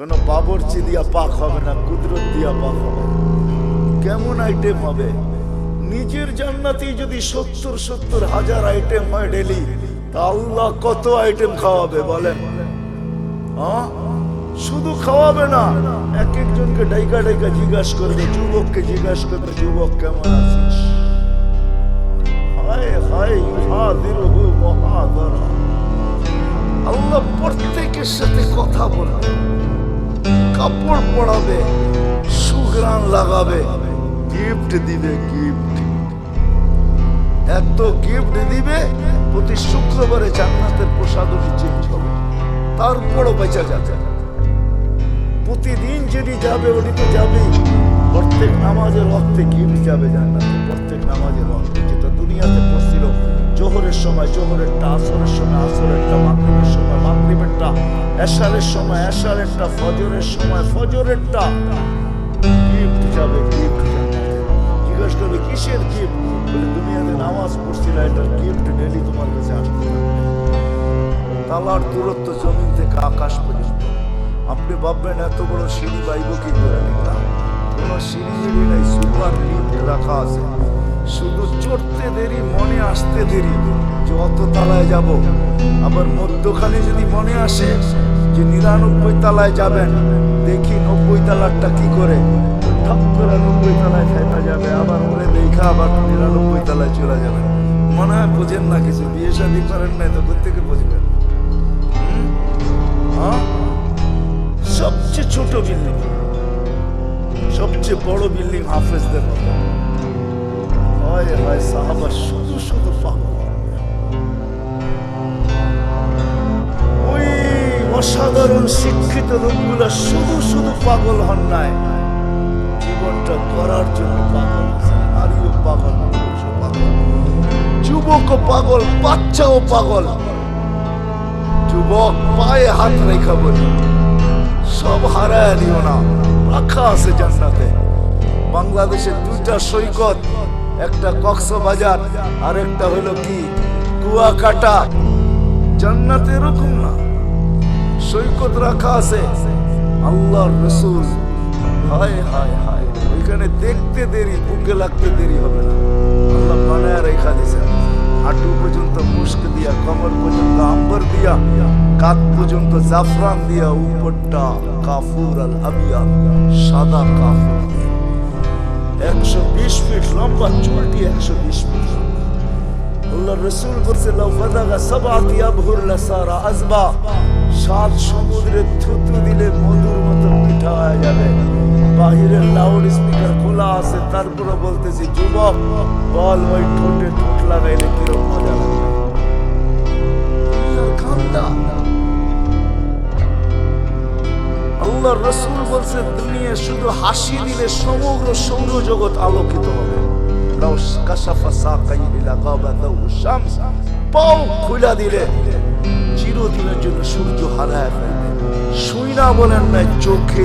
কোনো বাবরচি দিয়া পাক হবে না, কুদরত দিয়া পাক হবে। কেমন আইটেম হবে? নিজের জান্নাতেই যদি সত্তর সত্তর হাজার আইটেম হয় ডেলি আল্লাহ কত আইটেম খাওয়াবে বলেন? হ্যাঁ? শুধু খাওয়াবে না, এক একজনকে ডাইকা ডাইকা জিজ্ঞাসা করবে, যুবককে জিজ্ঞাসা করবে, যুবক, কেমন আছিস? হায় হায় ইউহাদিরুহু মুহাদারা। আল্লাহ প্রত্যেকের সাথে কথা বলবে। কাপড় পরাবে সুগ্রান লাগাবে গিফট দিবে গিফট এত গিফট দিবে, প্রতি শুক্রবারে জান্নাতের প্রসাদনী চেঞ্জ হবে। তারপরও বেঁচে যাবে। প্রতিদিন যেটি যাবে ওটি তো যাবেই প্রত্যেক নামাজের রক্তে গিফট যাবে জান্নাতে। প্রত্যেক নামাজের রক্তে যেটা দুনিয়াতে পড়ছিল, জোহরের সময় জোহরেরটা আসরের সময় আসরেরটা মাগরিবের মাগরিবেরটা এশারের সময় এশারেরটা ফজরের সময় ফজরেরটা গিফট যাবে গিফট জিজ্ঞেস করবে, কিসের গিফট বলে, দুনিয়াতে নামাজ পড়ছিল এটার গিফট ডেলি তোমার কাছে আসতে তালার দূরত্ব জমিন থেকে আকাশ পর্যন্ত। আপনি ভাববেন, এত বড় সিঁড়ি বাইব কি করে নিলাম? কোন সিঁড়ি নাই, সুপার লিফট রাখা আছে। শুধু চড়তে দেরি, মনে আসতে দেরি। যে অত তালায় যাব। আবার মধ্যখানে যদি মনে আসে যে নিরানব্বই তালায় যাবেন, দেখি নব্বই তালারটা কি করে। ঠপ করে নব্বই তালায় ফেলা যাবে। আবার ওরে দেখা, আবার নিরানব্বই তালায় চলে যাবেন। মনে হয় বোঝেন না কিছু। বিয়ে শাদী করেন নাই তো থেকে বুঝবেন? সবচেয়ে ছোট বিল্ডিং। সবচেয়ে বড় বিল্ডিং হাফেজদের মতো। হয় হয় সাহাবা শুধু শুধু ওই অসাধারণ শিক্ষিত লোকগুলা শুধু শুধু পাগল হন নাই। জীবনটা করার জন্য পাগল নারীও পাগল, পুরুষও যুবকও পাগল, বাচ্চাও পাগল। যুবক পায়ে হাত রেখা বলি। সব হারায় দিও না। রাখা আছে জান্নাতে। বাংলাদেশের দুইটা সৈকত। একটা কক্সবাজার আর একটা হলো কি? কুয়াকাটা। জান্নাতে এরকম না। সৈকত রাখা আছে। আল্লাহর রসুল। হায় হায় হায়। ওইখানে দেখতে দেরি, বুকে লাগতে দেরি হবে না। আল্লাহ বানায় রেখা দিয়েছেন। হাঁটু পর্যন্ত মুস্ক দিয়া, কমর পর্যন্ত আম্বর দিয়া কাত পর্যন্ত জাফরান দিয়া, উপরটা কাফুর আল আবিয়া সাদা কাফুর। দিয়ে একশো বিশ ফিট লম্বা চুলটি একশো বিশ ফিট আল্লাহ রসুল বলছে, লাউ ফাদাগা সাবাতি আবহুর লাসারা আজবা। সাত সমুদ্রে থুতু দিলে মধুর মতো মিঠা হয়ে যাবে। বাহিরের লাউড স্পিকার খোলা আছে তারপরে বলতেছি, যুবক, বল ওই ঠোঁটে ঠোঁট লাগাইলে কীরকম মজা লাগবে? কান্দা আল্লাহ রসুল বলছে, দুনিয়া শুধু হাসি দিলে সমগ্র সৌরজগৎ আলোকিত হবে। লাউ কাশাফা সাকাইনি লাগাবাদাউ শামস পাও খুলা দিলে চিরদিনের জন্য সূর্য হারায় ফেলবে। শুই না বলেন না। চোখে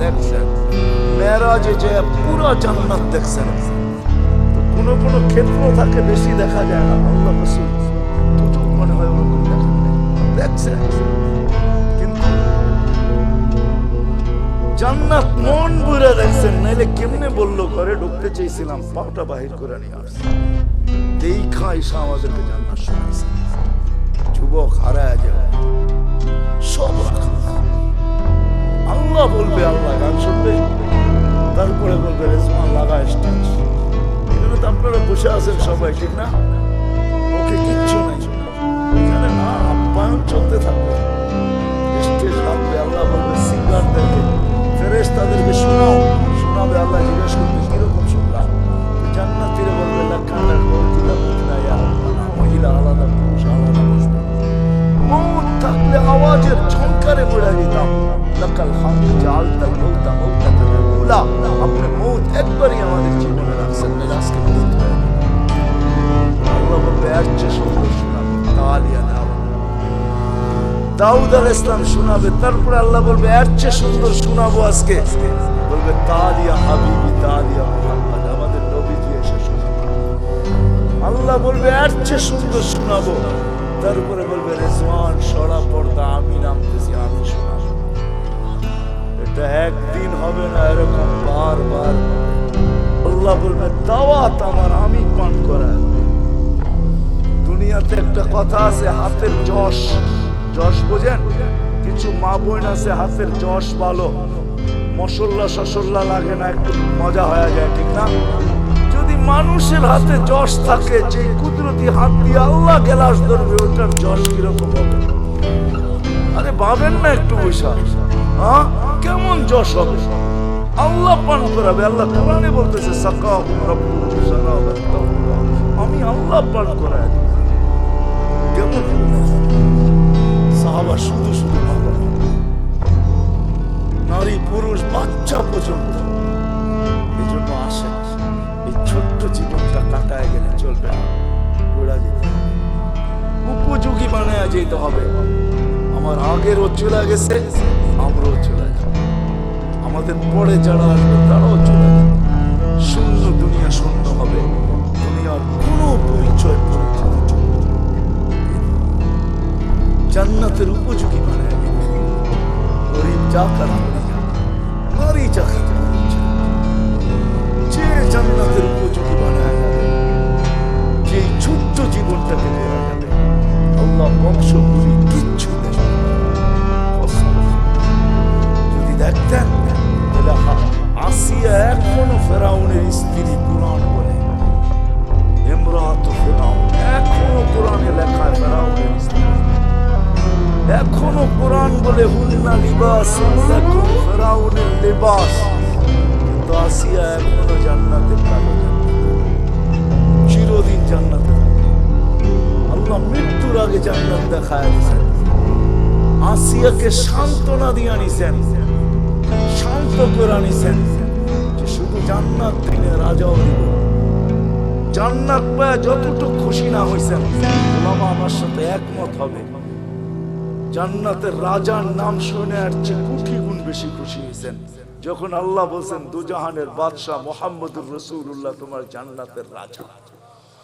দেখছেন যে পুরো জান্নাত দেখছেন। কোনো কোনো ক্ষেত্র থাকে বেশি দেখা যায় না কেমনে বলল? ঘরে ঢুকতে চাইছিলাম পাওটা বাহির করে নিয়ে আসছে। দেখা এসে আমাদেরকে জান্নাত শোনাইছে। যুবক হারায় যায় সব আল্লাহ বলবে, আল্লাহ গান শুনবে। তারপরে বলবে রেজমান লাগা স্টেজ। এখানে তো আপনারা বসে আছেন সবাই, ঠিক না? ওকে কিচ্ছু নাই। এখানে না, আপ্যায়ন চলতে থাকবে। স্টেজ লাগবে আল্লাহ বলবে, সিঙ্গারদেরকে ফেরেশ তাদেরকে শোনাও। শোনাবে আল্লাহ জিজ্ঞেস করবে কীরকম শুনলাম? তো জান্নাতীরা বলবে লাখানার মহিলা মহিলা ইয়া মহিলা আলাদা পুরুষ, আলাদা থাকলে আওয়াজের ঝঙ্কারে মরে যেতাম লাকাল হাম জালতাল মৌতা মৌতা আপনি মৌত একবারই আমাদের জীবনে রাখছেন না আজকে মৌত আল্লাহ বলবে, এর চেয়ে সুন্দর শোনাবে তালিয়া দাও দাউদ আল ইসলাম শোনাবে, তারপরে আল্লাহ বলবে, এর চেয়ে সুন্দর শোনাবো আজকে। বলবে, তালিয়া হাবিবি, তালিয়া মোহাম্মদ। আমাদের নবীজি এসে শোনাবে। আল্লাহ বলবে, এর চেয়ে সুন্দর শোনাবো। পর্দার উপরে বলবে, রেজওয়ান, সরা পর্দা, আমি নামতেছি, আমি শোনাবো। এটা একদিন হবে না, এরকম বারবার। আল্লাহ বলবে, দাওয়াত আমার, আমি পান করা দুনিয়াতে একটা কথা আছে, হাতের যশ। যশ বোঝেন? কিছু মা বোন আছে, হাতের যশ ভালো। মশল্লা সসল্লা লাগে না, একটু মজা হয়ে যায়, ঠিক না? যদি মানুষের হাতে যশ থাকে, যে কুদরতি হাত দিয়ে আল্লাহ গেলাস ধরবে, ওটার যশ কীরকম হবে? আরে ভাবেন না একটু বৈশা। হ্যাঁ? কেমন যশ হবে? আল্লাহ পান করাবে, আল্লাহ কোরআনে বলতেছে আমি আল্লাহ পান দিব। কেমন? সাহাবা শুধু শুধু বাচ্চা পর্যন্ত এই জন্য আসে এই ছোট্ট জীবনটা কাটায় গেলে চলবে না। উপযোগী বানায় যেতে হবে। আমার আগের চলে গেছে, আমরাও চলে আমাদের পরে যারা আসবে, তারাও চলে শূন্য দুনিয়া শূন্য হবে। দুনিয়ার কোনো পরিচয় জান্নাতের উপযোগী বানায় গরিব জাকাত করে জান্নাতের উপযোগী বানায় যাবে যে ছোট্ট জীবনটাকে দেওয়া যাবে আল্লাহ বংশগুলি কিচ্ছু। যদি দেখতেন আসিয়া এখনও ফেরাউনের স্ত্রী কোরআন বলে। ফেরাউন, এখনও কোরআনে লেখা ফেরাউনের স্ত্রী। এখনও কোরআন বলে, হুন্না লিবাস ফেরাউনের লিবাস। কিন্তু আসিয়া এখনও জান্নাতে কালো চিরদিন জান্নাতে আল্লাহ মৃত্যুর আগে জান্নাত দেখায় দিয়েছেন আসিয়াকে সান্ত্বনা দিয়ে আনিছেন। শান্ত করে আনিছেন যে শুধু জান্নাত দিনে রাজাও দিব। জান্নাত পায় যতটুকু খুশি না হয়েছেন ওলামা আমার সাথে একমত হবে। জান্নাতের রাজার নাম শুনে আর চেয়ে কোটি গুণ বেশি খুশি হয়েছেন যখন আল্লাহ বলছেন দুজাহানের বাদশাহ মোহাম্মদুর রসুল্লাহ তোমার জান্নাতের রাজা।